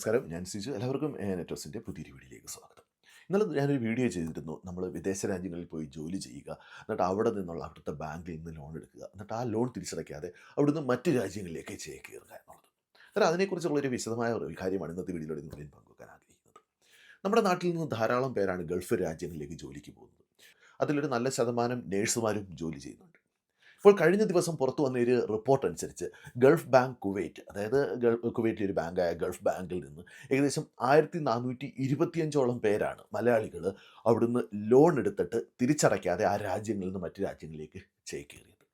നമസ്കാരം. ഞാൻ സിജു. എല്ലാവർക്കും നെറ്റോസിന്റെ പുതിയൊരു വീഡിയോയിലേക്ക് സ്വാഗതം. ഇന്നലെ ഞാനൊരു വീഡിയോ ചെയ്തിരുന്നു. നമ്മൾ വിദേശ രാജ്യങ്ങളിൽ പോയി ജോലി ചെയ്യുക എന്നിട്ട് അവിടെ നിന്നുള്ള അവിടുത്തെ ബാങ്കിൽ നിന്ന് ലോൺ എടുക്കുക എന്നിട്ട് ആ ലോൺ തിരിച്ചടയ്ക്കാതെ അവിടുന്ന് മറ്റു രാജ്യങ്ങളിലേക്ക് ചേക്കേറുക എന്നുള്ളത്. അന്നേരം അതിനെക്കുറിച്ചുള്ള ഒരു വിശദമായ ഒരു കാര്യമാണ് ഇന്നത്തെ വീഡിയോയിലൂടെ ഞാൻ പങ്കുവെക്കാൻ ആഗ്രഹിക്കുന്നത്. നമ്മുടെ നാട്ടിൽ നിന്ന് ധാരാളം പേരാണ് ഗൾഫ് രാജ്യങ്ങളിലേക്ക് ജോലിക്ക് പോകുന്നത്. അതിലൊരു നല്ല ശതമാനം നേഴ്സുമാരും ജോലി ചെയ്യുന്നുണ്ട്. ഇപ്പോൾ കഴിഞ്ഞ ദിവസം പുറത്തു വന്ന ഒരു റിപ്പോർട്ട് അനുസരിച്ച് ഗൾഫ് ബാങ്ക് കുവൈറ്റ് അതായത് ഗൾഫ് കുവൈറ്റിലെ ഒരു ബാങ്കായ ഗൾഫ് ബാങ്കിൽ നിന്ന് ഏകദേശം ആയിരത്തി നാനൂറ്റി ഇരുപത്തിയഞ്ചോളം പേരാണ് മലയാളികൾ അവിടുന്ന് ലോൺ എടുത്തിട്ട് തിരിച്ചടയ്ക്കാതെ ആ രാജ്യങ്ങളിൽ നിന്ന് മറ്റു രാജ്യങ്ങളിലേക്ക് ചേക്കേറിയത്.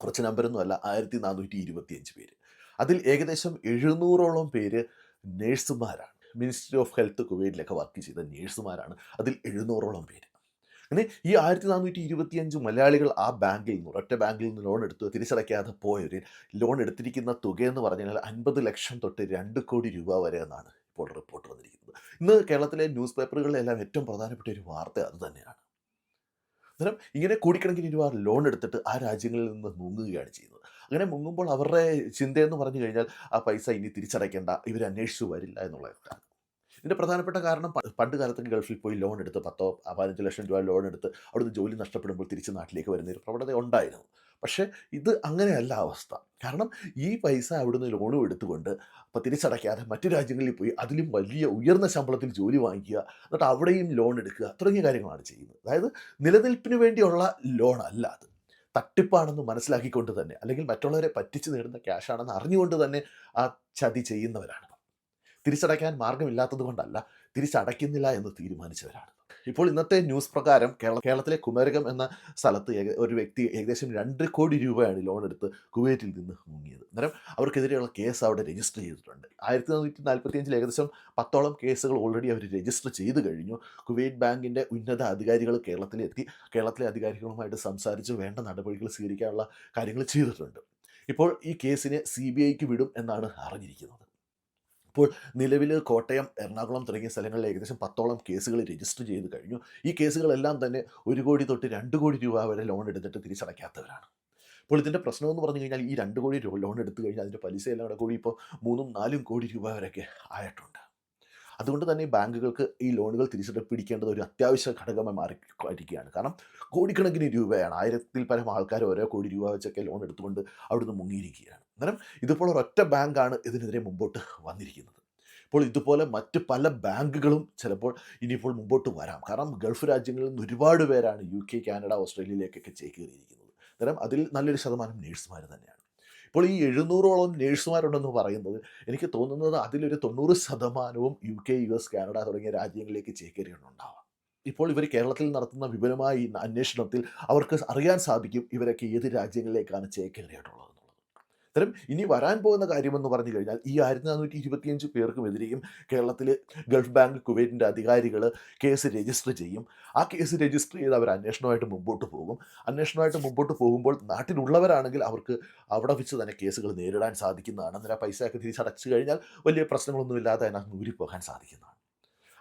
കുറച്ച് നമ്പരൊന്നും അല്ല ആയിരത്തി നാനൂറ്റി ഇരുപത്തിയഞ്ച് പേര്. അതിൽ ഏകദേശം എഴുന്നൂറോളം പേര് നേഴ്സുമാരാണ് മിനിസ്ട്രി ഓഫ് ഹെൽത്ത് കുവൈറ്റിലൊക്കെ വർക്ക് ചെയ്ത നേഴ്സുമാരാണ് അതിൽ എഴുന്നൂറോളം പേര്. അങ്ങനെ ഈ ആയിരത്തി നാനൂറ്റി ഇരുപത്തിയഞ്ച് മലയാളികൾ ആ ബാങ്കിൽ നിന്ന് ഒറ്റ ബാങ്കിൽ നിന്ന് ലോൺ എടുത്ത് തിരിച്ചടയ്ക്കാതെ പോയവർ ലോൺ എടുത്തിരിക്കുന്ന തുകയെന്ന് പറഞ്ഞാൽ അൻപത് ലക്ഷം തൊട്ട് രണ്ട് കോടി രൂപ വരെ എന്നാണ് ഇപ്പോൾ റിപ്പോർട്ട് വന്നിരിക്കുന്നത്. ഇന്ന് കേരളത്തിലെ ന്യൂസ് പേപ്പറുകളിലെല്ലാം ഏറ്റവും പ്രധാനപ്പെട്ട ഒരു വാർത്ത അത് തന്നെയാണ്. അന്നേരം ഇങ്ങനെ കോടിക്കണക്കിന് രൂപ ലോൺ എടുത്തിട്ട് ആ രാജ്യങ്ങളിൽ നിന്ന് മുങ്ങുകയാണ് ചെയ്യുന്നത്. അങ്ങനെ മുങ്ങുമ്പോൾ അവരുടെ ചിന്തയെന്ന് പറഞ്ഞു കഴിഞ്ഞാൽ ആ പൈസ ഇനി തിരിച്ചടയ്ക്കേണ്ട ഇവരന്വേഷിച്ചു വരില്ല എന്നുള്ളതാണ് ഇതിന്റെ പ്രധാനപ്പെട്ട കാരണം പണ്ട് കാലത്ത് ഗൾഫിൽ പോയി ലോൺ എടുത്ത് പത്തോ പതിനഞ്ച് ലക്ഷം രൂപ ലോൺ എടുത്ത് അവിടുന്ന് ജോലി നഷ്ടപ്പെടുമ്പോൾ തിരിച്ച് നാട്ടിലേക്ക് വരുന്ന ഒരു പ്രവണത ഉണ്ടായിരുന്നു. പക്ഷേ ഇത് അങ്ങനെയല്ല അവസ്ഥ. കാരണം ഈ പൈസ അവിടുന്ന് ലോണും എടുത്തുകൊണ്ട് അപ്പോൾ തിരിച്ചടയ്ക്കാതെ മറ്റു രാജ്യങ്ങളിൽ പോയി അതിലും വലിയ ഉയർന്ന ശമ്പളത്തിൽ ജോലി വാങ്ങിക്കുക എന്നിട്ട് അവിടെയും ലോൺ എടുക്കുക തുടങ്ങിയ കാര്യങ്ങളാണ് ചെയ്യുന്നത്. അതായത് നിലനിൽപ്പിന് വേണ്ടിയുള്ള ലോൺ അല്ല അത്. തട്ടിപ്പാണെന്ന് മനസ്സിലാക്കിക്കൊണ്ട് തന്നെ അല്ലെങ്കിൽ മറ്റുള്ളവരെ പറ്റിച്ച് നേടുന്ന ക്യാഷാണെന്ന് അറിഞ്ഞുകൊണ്ട് തന്നെ ആ ചതി ചെയ്യുന്നവരാണ്. തിരിച്ചടയ്ക്കാൻ മാർഗമില്ലാത്തത് കൊണ്ടല്ല തിരിച്ചടയ്ക്കുന്നില്ല എന്ന് തീരുമാനിച്ചവരാണ്. ഇപ്പോൾ ഇന്നത്തെ ന്യൂസ് പ്രകാരം കേരള കേരളത്തിലെ കുമരകം എന്ന സ്ഥലത്ത് ഒരു വ്യക്തി ഏകദേശം രണ്ട് കോടി രൂപയാണ് ലോൺ എടുത്ത് കുവൈറ്റിൽ നിന്ന് മുങ്ങിയത്. അന്നേരം അവർക്കെതിരെയുള്ള കേസ് അവിടെ രജിസ്റ്റർ ചെയ്തിട്ടുണ്ട്. ആയിരത്തി നാനൂറ്റി നാൽപ്പത്തി അഞ്ചിൽ ഏകദേശം പത്തോളം കേസുകൾ ഓൾറെഡി അവർ രജിസ്റ്റർ ചെയ്ത് കഴിഞ്ഞു. കുവൈറ്റ് ബാങ്കിന്റെ ഉന്നത അധികാരികൾ കേരളത്തിലെത്തി കേരളത്തിലെ അധികാരികളുമായിട്ട് സംസാരിച്ച് വേണ്ട നടപടികൾ സ്വീകരിക്കാനുള്ള കാര്യങ്ങൾ ചെയ്തിട്ടുണ്ട്. ഇപ്പോൾ ഈ കേസിനെ സി ബി ഐക്ക് വിടും എന്നാണ് അറിഞ്ഞിരിക്കുന്നത്. ഇപ്പോൾ നിലവിൽ കോട്ടയം എറണാകുളം തുടങ്ങിയ സ്ഥലങ്ങളിൽ ഏകദേശം പത്തോളം കേസുകൾ രജിസ്റ്റർ ചെയ്ത് കഴിഞ്ഞു. ഈ കേസുകളെല്ലാം തന്നെ ഒരു കോടി തൊട്ട് രണ്ട് കോടി രൂപ വരെ ലോൺ എടുത്തിട്ട് തിരിച്ചടയ്ക്കാത്തവരാണ്. അപ്പോൾ ഇതിന്റെ പ്രശ്നം എന്ന് പറഞ്ഞു കഴിഞ്ഞാൽ ഈ രണ്ട് കോടി ലോൺ എടുത്തു കഴിഞ്ഞാൽ അതിന്റെ പലിശ എല്ലാം കൂടി ഇപ്പോൾ മൂന്നും നാലും കോടി രൂപ വരെയൊക്കെ ആയിട്ടുണ്ട്. അതുകൊണ്ട് തന്നെ ബാങ്കുകൾക്ക് ഈ ലോണുകൾ തിരിച്ചെടുപ്പ് പിടിക്കേണ്ടത് ഒരു അത്യാവശ്യ ഘടകമായി മാറിയിരിക്കുകയാണ് കാരണം കോടിക്കണക്കിന് രൂപയാണ്. ആയിരത്തിൽ പരം ആൾക്കാർ ഓരോ കോടി രൂപ വെച്ചൊക്കെ ലോൺ എടുത്തുകൊണ്ട് അവിടുന്ന് മുങ്ങിയിരിക്കുകയാണ്. അന്നേരം ഇതുപോലെ ഒരൊറ്റ ബാങ്കാണ് ഇതിനെതിരെ മുമ്പോട്ട് വന്നിരിക്കുന്നത്. ഇപ്പോൾ ഇതുപോലെ മറ്റ് പല ബാങ്കുകളും ചിലപ്പോൾ ഇനിയിപ്പോൾ മുമ്പോട്ട് വരാം. കാരണം ഗൾഫ് രാജ്യങ്ങളിൽ നിന്ന് ഒരുപാട് പേരാണ് യു കെ കാനഡ ഓസ്ട്രേലിയയിലേക്കൊക്കെ ചേക്കേറിയിരിക്കുന്നത്. അന്നേരം അതിൽ നല്ലൊരു ശതമാനം നേഴ്സുമാർ തന്നെയാണ്. ഇപ്പോൾ ഈ എഴുന്നൂറോളം നേഴ്സുമാരുണ്ടെന്ന് പറയുന്നത് എനിക്ക് തോന്നുന്നത് അതിലൊരു തൊണ്ണൂറ് ശതമാനവും U K U S Canada തുടങ്ങിയ രാജ്യങ്ങളിലേക്ക് ചേക്കേറിയിട്ടുണ്ടാവാം. ഇപ്പോൾ ഇവർ കേരളത്തിൽ നടത്തുന്ന വിപുലമായ അന്വേഷണത്തിൽ അവർക്ക് അറിയാൻ സാധിക്കും ഇവരൊക്കെ ഏത് രാജ്യങ്ങളിലേക്കാണ് ചേക്കേറിയിട്ടുള്ളത്. അത്തരം ഇനി വരാൻ പോകുന്ന കാര്യമെന്ന് പറഞ്ഞു കഴിഞ്ഞാൽ ഈ ആയിരത്തി നാനൂറ്റി ഇരുപത്തിയഞ്ച് പേർക്കുമെതിരെയും കേരളത്തിൽ ഗൾഫ് ബാങ്ക് കുവൈറ്റിന്റെ അധികാരികൾ കേസ് രജിസ്റ്റർ ചെയ്യും. ആ കേസ് രജിസ്റ്റർ ചെയ്ത് അവർ അന്വേഷണമായിട്ട് മുമ്പോട്ട് പോകും. അന്വേഷണമായിട്ട് മുമ്പോട്ട് പോകുമ്പോൾ നാട്ടിലുള്ളവരാണെങ്കിൽ അവർക്ക് അവിടെ വെച്ച് തന്നെ കേസുകൾ നേരിടാൻ സാധിക്കുന്നതാണ്. അന്നേരം ആ പൈസയൊക്കെ തിരിച്ചടച്ചു കഴിഞ്ഞാൽ വലിയ പ്രശ്നങ്ങളൊന്നുമില്ലാതെ അതിനകത്ത് ഊരിപ്പോകാൻ സാധിക്കുന്നതാണ്.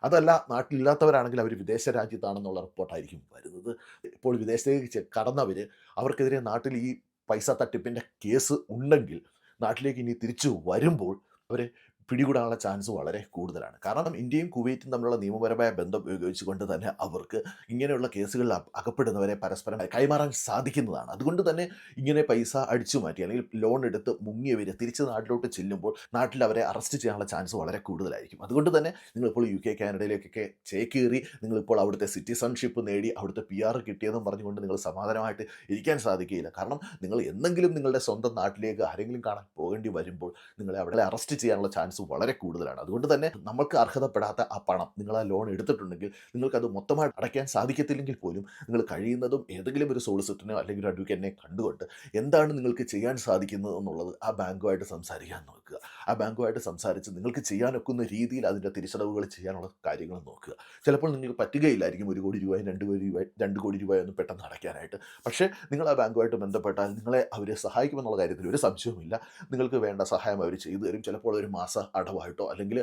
അതല്ല നാട്ടിലില്ലാത്തവരാണെങ്കിൽ അവർ വിദേശ രാജ്യത്താണെന്നുള്ള റിപ്പോർട്ടായിരിക്കും വരുന്നത്. ഇപ്പോൾ വിദേശത്തേക്ക് കടന്നവർ അവർക്കെതിരെ നാട്ടിൽ ഈ പൈസ തട്ടിപ്പിന്റെ കേസ് ഉണ്ടെങ്കിൽ നാട്ടിലേക്ക് ഇനി തിരിച്ചു വരുമ്പോൾ അവരെ പിടികൂടാനുള്ള ചാൻസ് വളരെ കൂടുതലാണ്. കാരണം ഇന്ത്യയും കുവൈറ്റും തമ്മിലുള്ള നിയമപരമായ ബന്ധം ഉപയോഗിച്ചുകൊണ്ട് തന്നെ അവർക്ക് ഇങ്ങനെയുള്ള കേസുകളിൽ അക- അകപ്പെടുന്നവരെ പരസ്പരം കൈമാറാൻ സാധിക്കുന്നതാണ്. അതുകൊണ്ട് തന്നെ ഇങ്ങനെ പൈസ അടിച്ചു മാറ്റി അല്ലെങ്കിൽ ലോൺ എടുത്ത് മുങ്ങിയവർ തിരിച്ച് നാട്ടിലോട്ട് ചെല്ലുമ്പോൾ നാട്ടിൽ അവരെ അറസ്റ്റ് ചെയ്യാനുള്ള ചാൻസ് വളരെ കൂടുതലായിരിക്കും. അതുകൊണ്ട് തന്നെ നിങ്ങളിപ്പോൾ യു കെ കാനഡയിലേക്കൊക്കെ ചേക്കേറി നിങ്ങളിപ്പോൾ അവിടുത്തെ സിറ്റിസൺഷിപ്പ് നേടി അവിടുത്തെ പി ആർ കിട്ടിയതെന്ന് പറഞ്ഞുകൊണ്ട് നിങ്ങൾ സമാധാനമായിട്ട് ഇരിക്കാൻ സാധിക്കുകയില്ല. കാരണം നിങ്ങൾ എന്തെങ്കിലും നിങ്ങളുടെ സ്വന്തം നാട്ടിലേക്ക് ആരെങ്കിലും കാണാൻ പോകേണ്ടി വരുമ്പോൾ നിങ്ങളെ അവിടെ അറസ്റ്റ് ചെയ്യാനുള്ള ചാൻസ് വളരെ കൂടുതലാണ്. അതുകൊണ്ട് തന്നെ നമുക്ക് അർഹതപ്പെടാത്ത ആ പണം നിങ്ങൾ ആ ലോൺ എടുത്തിട്ടുണ്ടെങ്കിൽ നിങ്ങൾക്കത് മൊത്തമായിട്ട് അടയ്ക്കാൻ സാധിക്കത്തില്ലെങ്കിൽ പോലും നിങ്ങൾ കഴിയുന്നതും ഏതെങ്കിലും ഒരു സോളിസിറ്ററിനോ അല്ലെങ്കിൽ ഒരു അഡ്വക്കേറ്റിനെ കണ്ടുകൊണ്ട് എന്താണ് നിങ്ങൾക്ക് ചെയ്യാൻ സാധിക്കുന്നത് എന്നുള്ളത് ആ ബാങ്കുമായിട്ട് സംസാരിക്കാൻ നോക്കുക. ആ ബാങ്കുമായിട്ട് സംസാരിച്ച് നിങ്ങൾക്ക് ചെയ്യാനൊക്കുന്ന രീതിയിൽ അതിന്റെ തിരിച്ചടവുകൾ ചെയ്യാനുള്ള കാര്യങ്ങൾ നോക്കുക. ചിലപ്പോൾ നിങ്ങൾക്ക് പറ്റുകയില്ലായിരിക്കും ഒരു കോടി രൂപയും രണ്ട് കോടി രൂപ രണ്ട് കോടി രൂപയൊന്നും പെട്ടെന്ന് അടയ്ക്കാനായിട്ട്. പക്ഷേ നിങ്ങൾ ആ ബാങ്കുമായിട്ട് ബന്ധപ്പെട്ടാൽ നിങ്ങളെ അവരെ സഹായിക്കുമെന്നുള്ള കാര്യത്തിൽ ഒരു സംശയവുമില്ല. നിങ്ങൾക്ക് വേണ്ട സഹായം അവർ ചെയ്തു തരും. ചിലപ്പോൾ ഒരു മാസ അടവായിട്ടോ അല്ലെങ്കിൽ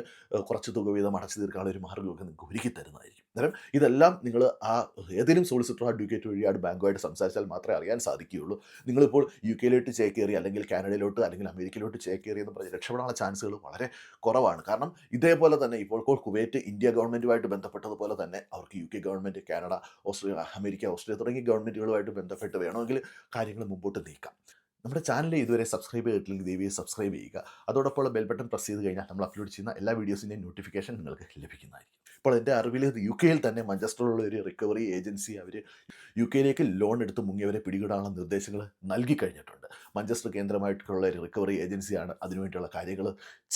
കുറച്ച് തുക വീതം അടച്ചു തീർക്കാനുള്ള ഒരു മാർഗമൊക്കെ നിങ്ങൾക്ക് ഒരുക്കി തരുന്നതായിരിക്കും. അന്നേരം ഇതെല്ലാം നിങ്ങൾ ആ ഏതെങ്കിലും സോളിസിറ്റർ അഡ്വക്കേറ്റ് വഴിയാണ് ബാങ്കുമായിട്ട് സംസാരിച്ചാൽ മാത്രമേ അറിയാൻ സാധിക്കുകയുള്ളൂ. നിങ്ങളിപ്പോൾ യു കെയിലോട്ട് ചേക്കേറി അല്ലെങ്കിൽ കാനഡയിലോട്ട് അല്ലെങ്കിൽ അമേരിക്കയിലോട്ട് ചേക്കേറി എന്ന് പറഞ്ഞ് രക്ഷപ്പെടാനുള്ള ചാൻസുകൾ വളരെ കുറവാണ്. കാരണം ഇതേപോലെ തന്നെ ഇപ്പോൾ കുവൈറ്റ് ഇന്ത്യ ഗവൺമെന്റുമായിട്ട് ബന്ധപ്പെട്ടതുപോലെ തന്നെ അവർക്ക് U K government Canada Australia America Australia തുടങ്ങിയ ഗവൺമെന്റുകളുമായിട്ട് ബന്ധപ്പെട്ട് വേണമെങ്കിൽ കാര്യങ്ങൾ മുമ്പോട്ട് നീക്കാം. നമ്മുടെ ചാനൽ ഇതുവരെ സബ്സ്ക്രൈബ് ചെയ്തിട്ടില്ലെങ്കിൽ ദയവായി സബ്സ്ക്രൈബ് ചെയ്യുക. അതോടൊപ്പം ബെൽ ബട്ടൺ പ്രസ് ചെയ്ത് കഴിഞ്ഞാൽ നമ്മൾ അപ്ലോഡ് ചെയ്യുന്ന എല്ലാ വീഡിയോസിന്റെയും നോട്ടിഫിക്കേഷൻ നിങ്ങൾക്ക് ലഭിക്കുന്നതായിരിക്കും. ഇപ്പോൾ എന്റെ അറിവിൽ യു കെയിൽ തന്നെ മഞ്ചസ്റ്ററിലുള്ള ഒരു റിക്കവറി ഏജൻസി അവർ യു കെയിലേക്ക് ലോൺ എടുത്ത് മുങ്ങിയവരെ പിടികൂടാനുള്ള നിർദ്ദേശങ്ങൾ നൽകി കഴിഞ്ഞിട്ടുണ്ട്. മഞ്ചസ്റ്റർ കേന്ദ്രമായിട്ടുള്ള ഒരു റിക്കവറി ഏജൻസിയാണ് അതിനുവേണ്ടിയുള്ള കാര്യങ്ങൾ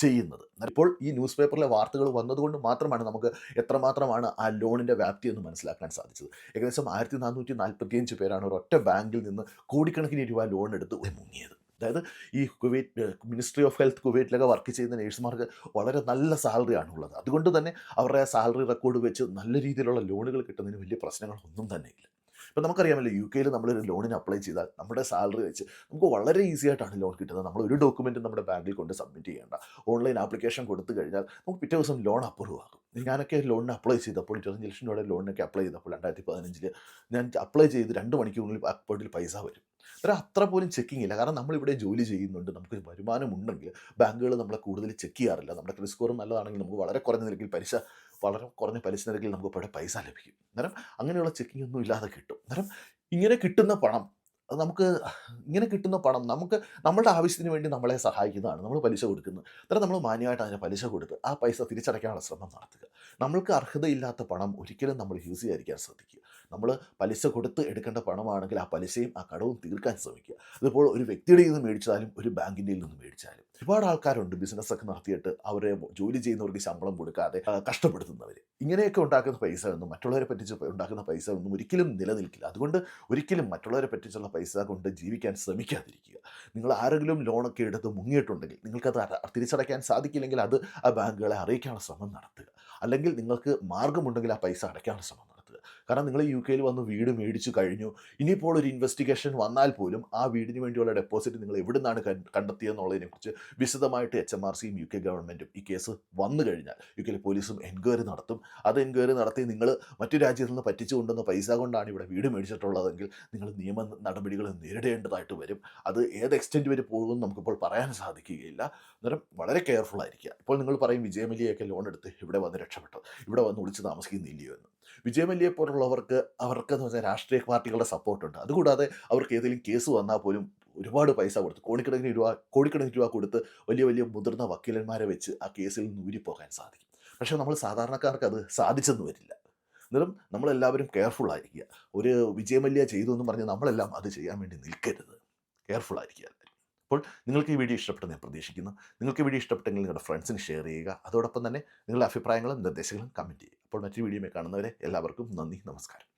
ചെയ്യുന്നത്. ഇപ്പോൾ ഈ ന്യൂസ് പേപ്പറിലെ വാർത്തകൾ വന്നതുകൊണ്ട് മാത്രമാണ് നമുക്ക് എത്രമാത്രമാണ് ആ ലോണിന്റെ വ്യാപ്തി എന്ന് മനസ്സിലാക്കാൻ സാധിച്ചത്. ഏകദേശം ആയിരത്തി നാനൂറ്റി നാൽപ്പത്തിയഞ്ച് പേരാണ് ഒരൊറ്റ ബാങ്കിൽ നിന്ന് കോടിക്കണക്കിന് രൂപ ലോൺ എടുത്ത് മുങ്ങിയത്. അതായത് ഈ കുവൈറ്റ് മിനിസ്ട്രി ഓഫ് ഹെൽത്ത് കുവൈറ്റിലൊക്കെ വർക്ക് ചെയ്യുന്ന നേഴ്സുമാർക്ക് വളരെ നല്ല സാലറി ഉള്ളത് അതുകൊണ്ട് തന്നെ അവരുടെ സാലറി റെക്കോർഡ് വെച്ച് നല്ല രീതിയിലുള്ള ലോണുകൾ കിട്ടുന്നതിന് വലിയ പ്രശ്നങ്ങളൊന്നും തന്നെ ഇല്ല. ഇപ്പം നമുക്കറിയാമല്ലോ യു കെയിൽ നമ്മളൊരു ലോണിന് അപ്ലൈ ചെയ്താൽ നമ്മുടെ സാലറി വെച്ച് നമുക്ക് വളരെ ഈസി ആയിട്ടാണ് ലോൺ കിട്ടുന്നത്. നമ്മൾ ഒരു ഡോക്യുമെന്റ് നമ്മുടെ ബാങ്കിൽ കൊണ്ട് സബ്മിറ്റ് ചെയ്യേണ്ട. ഓൺലൈൻ ആപ്ലിക്കേഷൻ കൊടുത്തു കഴിഞ്ഞാൽ നമുക്ക് പിറ്റേ ദിവസം ലോൺ അപ്രൂവ് ആകും. ഞാനൊക്കെ ലോണിന് അപ്ലൈ ചെയ്തപ്പോൾ ഇരുപത്തഞ്ച് ലക്ഷം രൂപയുടെ ലോണിനൊക്കെ അപ്ലൈ ചെയ്തപ്പോൾ രണ്ടായിരത്തി പതിനഞ്ചിൽ ഞാൻ അപ്ലൈ ചെയ്ത് രണ്ട് മണിക്കൂറിനുള്ളിൽ അക്കൗണ്ടിൽ പൈസ വരും. അന്നേരം അത്ര പോലും ചെക്കിംഗ് ഇല്ല. കാരണം നമ്മളിവിടെ ജോലി ചെയ്യുന്നുണ്ട്. നമുക്ക് വരുമാനം ഉണ്ടെങ്കിൽ ബാങ്കുകൾ നമ്മളെ കൂടുതൽ ചെക്ക് ചെയ്യാറില്ല. നമ്മുടെ ക്രെഡിറ്റ് സ്കോറും നല്ലതാണെങ്കിൽ നമുക്ക് വളരെ കുറഞ്ഞ നിരക്കിൽ പലിശ വളരെ കുറഞ്ഞ പലിശ നിരക്കിൽ നമുക്ക് ഇവിടെ പൈസ ലഭിക്കും. അന്നേരം അങ്ങനെയുള്ള ചെക്കിംഗ് ഒന്നും ഇല്ലാതെ കിട്ടും. അന്നേരം ഇങ്ങനെ കിട്ടുന്ന പണം നമുക്ക് ഇങ്ങനെ കിട്ടുന്ന പണം നമുക്ക് നമ്മളുടെ ആവശ്യത്തിന് വേണ്ടി നമ്മളെ സഹായിക്കുന്നതാണ്. നമ്മൾ പലിശ കൊടുക്കുന്നത്. അന്നേരം നമ്മൾ മാന്യമായിട്ട് അതിനെ പലിശ കൊടുത്ത് ആ പൈസ തിരിച്ചടയ്ക്കാനുള്ള ശ്രമം നടത്തുക. നമ്മൾക്ക് അർഹതയില്ലാത്ത പണം ഒരിക്കലും നമ്മൾ യൂസ് ചെയ്യാതിരിക്കാൻ ശ്രദ്ധിക്കുക. നമ്മൾ പലിശ കൊടുത്ത് എടുക്കേണ്ട പണമാണെങ്കിൽ ആ പലിശയും ആ കടവും തീർക്കാൻ ശ്രമിക്കുക. അതിപ്പോൾ ഒരു വ്യക്തിയുടെ നിന്ന് മേടിച്ചാലും ഒരു ബാങ്കിന്റെ നിന്ന് മേടിച്ചാലും. ഒരുപാട് ആൾക്കാരുണ്ട് ബിസിനസ്സൊക്കെ നടത്തിയിട്ട് അവരെ ജോലി ചെയ്യുന്നവർക്ക് ശമ്പളം കൊടുക്കാതെ കഷ്ടപ്പെടുത്തുന്നവർ ഇങ്ങനെയൊക്കെ ഉണ്ടാക്കുന്ന പൈസ ഒന്നും മറ്റുള്ളവരെ പറ്റിച്ച് ഉണ്ടാക്കുന്ന പൈസ ഒന്നും ഒരിക്കലും നിലനിൽക്കില്ല. അതുകൊണ്ട് ഒരിക്കലും മറ്റുള്ളവരെ പറ്റിച്ചുള്ള പൈസ കൊണ്ട് ജീവിക്കാൻ ശ്രമിക്കാതിരിക്കുക. നിങ്ങൾ ആരെങ്കിലും ലോണൊക്കെ എടുത്ത് മുങ്ങിയിട്ടുണ്ടെങ്കിൽ നിങ്ങൾക്കത് തിരിച്ചടയ്ക്കാൻ സാധിക്കില്ലെങ്കിൽ അത് ആ ബാങ്കുകളെ അറിയിക്കാനുള്ള ശ്രമം നടത്തുക. അല്ലെങ്കിൽ നിങ്ങൾക്ക് മാർഗമുണ്ടെങ്കിൽ ആ പൈസ അടയ്ക്കാനുള്ള ശ്രമം കാരണം നിങ്ങൾ യു കെയിൽ വന്ന് വീട് മേടിച്ചു കഴിഞ്ഞു. ഇനിയിപ്പോൾ ഒരു ഇൻവെസ്റ്റിഗേഷൻ വന്നാൽ പോലും ആ വീടിന് വേണ്ടിയുള്ള ഡെപ്പോസിറ്റ് നിങ്ങൾ എവിടെ നിന്നാണ് കണ്ടെത്തിയെന്നുള്ളതിനെക്കുറിച്ച് വിശദമായിട്ട് എച്ച് എം ആർ സിയും യു കെ ഗവൺമെന്റും ഈ കേസ് വന്നു കഴിഞ്ഞാൽ യു കെയിലെ പോലീസും എൻക്വയറി നടത്തും. അത് എൻക്വയറി നടത്തി നിങ്ങൾ മറ്റു രാജ്യത്ത് നിന്ന് പറ്റിച്ചു കൊണ്ടുവന്ന പൈസ കൊണ്ടാണ് ഇവിടെ വീട് മേടിച്ചിട്ടുള്ളതെങ്കിൽ നിങ്ങൾ നിയമ നടപടികൾ നേരിടേണ്ടതായിട്ട് വരും. അത് ഏത് എക്സ്റ്റെന്റ് വരെ പോകുമെന്ന് നമുക്കിപ്പോൾ പറയാൻ സാധിക്കുകയില്ല. അന്നേരം വളരെ കെയർഫുൾ ആയിരിക്കുക. ഇപ്പോൾ നിങ്ങൾ പറയും വിജയമലിയൊക്കെ ലോൺ എടുത്ത് ഇവിടെ വന്ന് രക്ഷപ്പെട്ടത് ഇവിടെ വന്ന് ഒളിച്ച് താമസിക്കുന്നില്ലയോ എന്ന്. വിജയമല്ലിയെ പോലുള്ളവർക്ക് അവർക്കെന്ന് പറഞ്ഞാൽ രാഷ്ട്രീയ പാർട്ടികളുടെ സപ്പോർട്ടുണ്ട് അതുകൂടാതെ അവർക്ക് ഏതെങ്കിലും കേസ് വന്നാൽ പോലും ഒരുപാട് പൈസ കൊടുത്ത് കോടിക്കണക്കിന് രൂപ കോടിക്കണക്കിന് രൂപ കൊടുത്ത് വലിയ വലിയ മുതിർന്ന വക്കീലന്മാരെ വെച്ച് ആ കേസിൽ നിന്ന് ഊരിപ്പോകാൻ സാധിക്കും. പക്ഷേ നമ്മൾ സാധാരണക്കാർക്ക് അത് സാധിച്ചെന്ന് വരില്ല. എന്നാലും നമ്മളെല്ലാവരും കെയർഫുൾ ആയിരിക്കുക. ഒരു വിജയമല്യ ചെയ്തു എന്ന് പറഞ്ഞ് നമ്മളെല്ലാം അത് ചെയ്യാൻ വേണ്ടി നിൽക്കരുത്. കെയർഫുൾ ആയിരിക്കുക. അപ്പോൾ നിങ്ങൾക്ക് ഈ വീഡിയോ ഇഷ്ടപ്പെട്ടെന്ന് ഞാൻ പ്രതീക്ഷിക്കുന്നു. നിങ്ങൾക്ക് ഈ വീഡിയോ ഇഷ്ടപ്പെട്ടെങ്കിൽ നിങ്ങളുടെ ഫ്രണ്ട്സിന് ഷെയർ ചെയ്യുക. അതോടൊപ്പം തന്നെ നിങ്ങളുടെ അഭിപ്രായങ്ങളും നിർദ്ദേശങ്ങളും കമന്റ് ചെയ്യുക. അപ്പോൾ മറ്റൊരു വീഡിയോ കാണുന്നവരെ എല്ലാവർക്കും നന്ദി നമസ്കാരം.